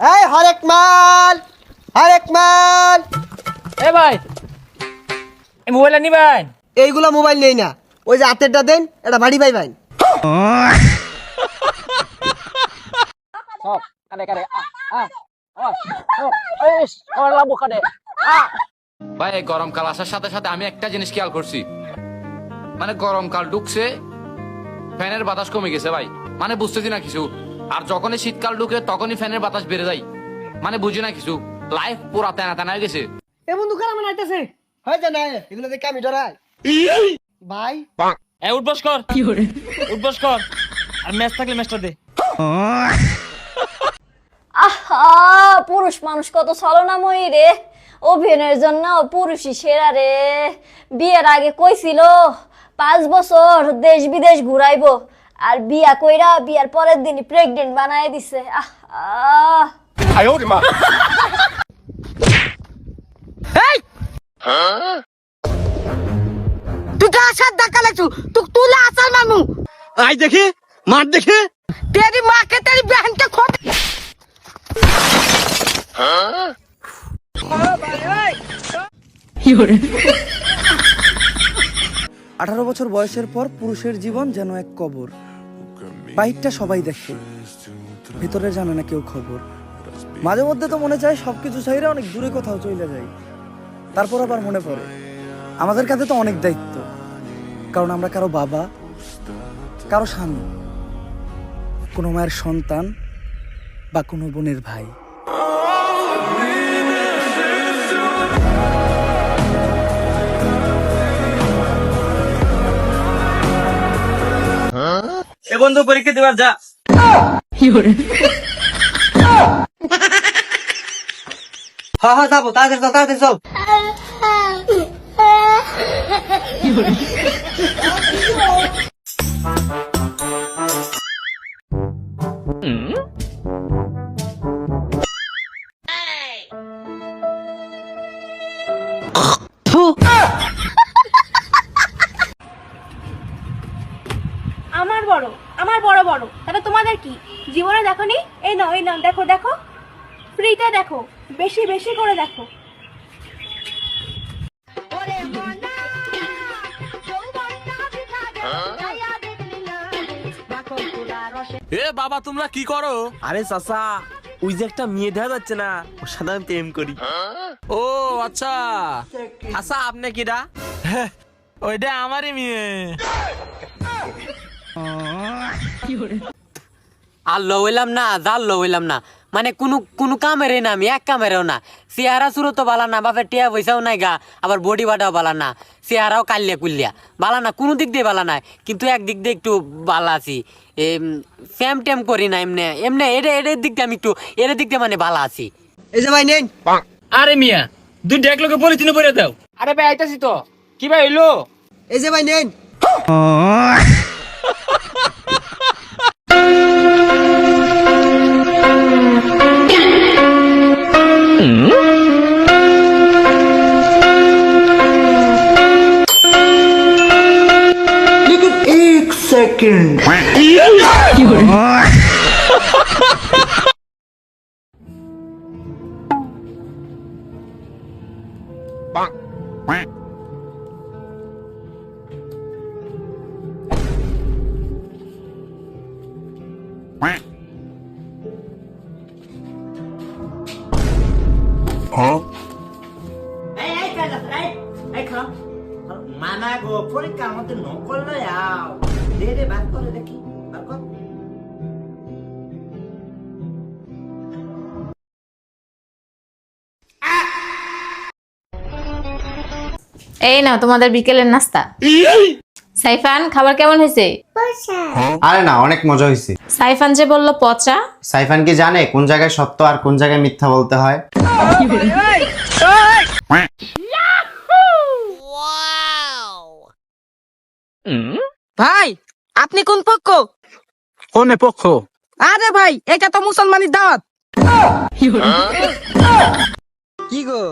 এই হরেক মাল হরেক মাল। এ ভাই এই মোবাইলটা নিবেন? এইগুলা মোবাইল নেই না। ওই যে হাতেরটা দেন এটা বাড়ি ভাই আ ভাই গরমকাল আসার সাথে সাথে আমি একটা জিনিস খেয়াল করছি। মানে গরমকাল ঢুকছে ফ্যানের বাতাস কমে গেছে ভাই। মানে বুঝতেছি না কিছু। আর যখনই শীতকাল ঢুকে তখনই ফ্যানের বাতাস বেড়ে যায়। মানে বুঝি না কিছু? লাইফ পুরা তেনা তেনা হয়ে গেছে। এ বন্ধু নাইতেছে না এগুলো দেখে আমি ডরাই। ভাই? এ উঠবস কর। কি করে উঠবস কর। আর ম্যাচ থাকলে ম্যাচটা দে। আহা পুরুষ মানুষ কত ছলনাময়ী রে। অভিনয়ের জন্য পুরুষই সেরা রে। বিয়ের আগে কইছিল পাঁচ বছর দেশ বিদেশ ঘুরাইবো। আর বিয়া কইরা বিয়ার পরের দিনই প্রেগনেন্ট বানায় দিছে। আহ মা। এই তুই কার সাথে ধাক্কা লাগছু তুই তুলে আসাল মামু আই দেখি মার দেখি। তেরি তেরি খোদ। হ্যাঁ আঠারো বছর বয়সের পর পুরুষের জীবন যেন এক কবর। বাইকটা সবাই দেখে। ভেতরে জানে না কেউ খবর। মাঝে মধ্যে তো মনে চায় সবকিছু চাইরা অনেক দূরে কোথাও চলে যায় তারপর আবার মনে পড়ে। আমাদের কাছে তো অনেক দায়িত্ব। কারণ আমরা কারও বাবা, কারও স্বামী, কোনো মায়ের সন্তান বা কোনো বোনের ভাই। এ বন্ধু পরীক্ষা দিবার যা। হ্যাঁ হ্যাঁ যাব তাড়াতাড়ি চল তাড়াতাড়ি চল আমার বড় আমার বড় বড়। তাহলে তোমাদের কি? জীবনে দেখো নি এই নাও এই নাও দেখো দেখো। ফ্রিতে দেখো বেশি বেশি করে দেখো। এ বাবা তোমরা কি করো? আরে চাচা ওই যে একটা মেয়ে দেখা যাচ্ছে না ওর সাথে আমি প্রেম করি। ও আচ্ছা। আচ্ছা আপনি কিরা ওইটা আমারই মেয়ে। আর লইলাম না জাল লইলাম না। মানে কোনো কোনো কামেরে না আমি এক কামেরেও না। চেহারা সুরো তো বালা না বাপের টিয়া পয়সাও নাই গা আবার বডি বাটাও বালা না। চেহারাও কালিয়া কুলিয়া বালা না কোনো দিক দিয়ে বালা নাই কিন্তু এক দিক দিয়ে একটু বালা আছি। ফ্যাম ট্যাম করি না এমনি এমনি এটা এটার দিক দিয়ে আমি একটু এর দিক দিয়ে মানে বালা আছি। এই যে ভাই নেন। আরে মিয়া দুইটা এক লোকে পলিথিনে পরে দাও। আরে ভাই আইতাছি তো। কি ভাই হইল? এই যে ভাই নেন। लेकिन एक सेकंड মানা গো পরীক্ষা আমাদের নকল না যাও দে দে বার করে দেখি বার কর এই না তোমাদের বিকেলের নাস্তা সাইফান খাবার কেমন হয়েছে আরে না অনেক মজা হয়েছে সাইফান যে বলল পচা সাইফান কি জানে কোন জায়গায় সত্য আর কোন জায়গায় মিথ্যা বলতে হয় ভাই আপনি কোন পক্ষ? কোনে পক্ষ? আরে ভাই এটা তো মুসলমানের দাওয়াত। কি গো?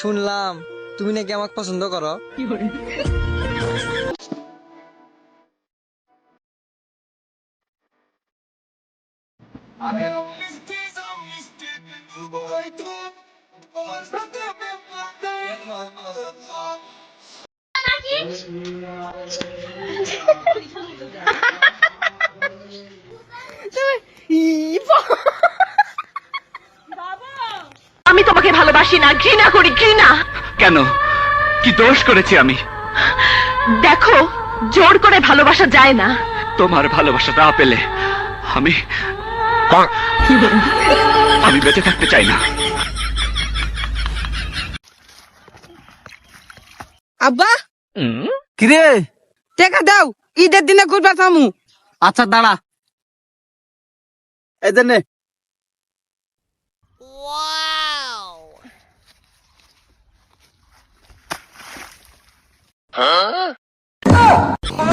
শুনলাম তুমি নাকি আমাকে পছন্দ করো। আমি তোমাকে ভালোবাসি না ঘৃণা করি ঘৃণা। কেন? কি দোষ করেছি আমি? দেখো জোর করে ভালোবাসা যায় না। তোমার ভালোবাসা না পেলে আমি আমি বেঁচে থাকতে চাই না। আব্বা! কিরে? টাকা দাও। ঈদের দিনে ঘুরবা সামু আচ্ছা দাঁড়া। এই জন্যে ও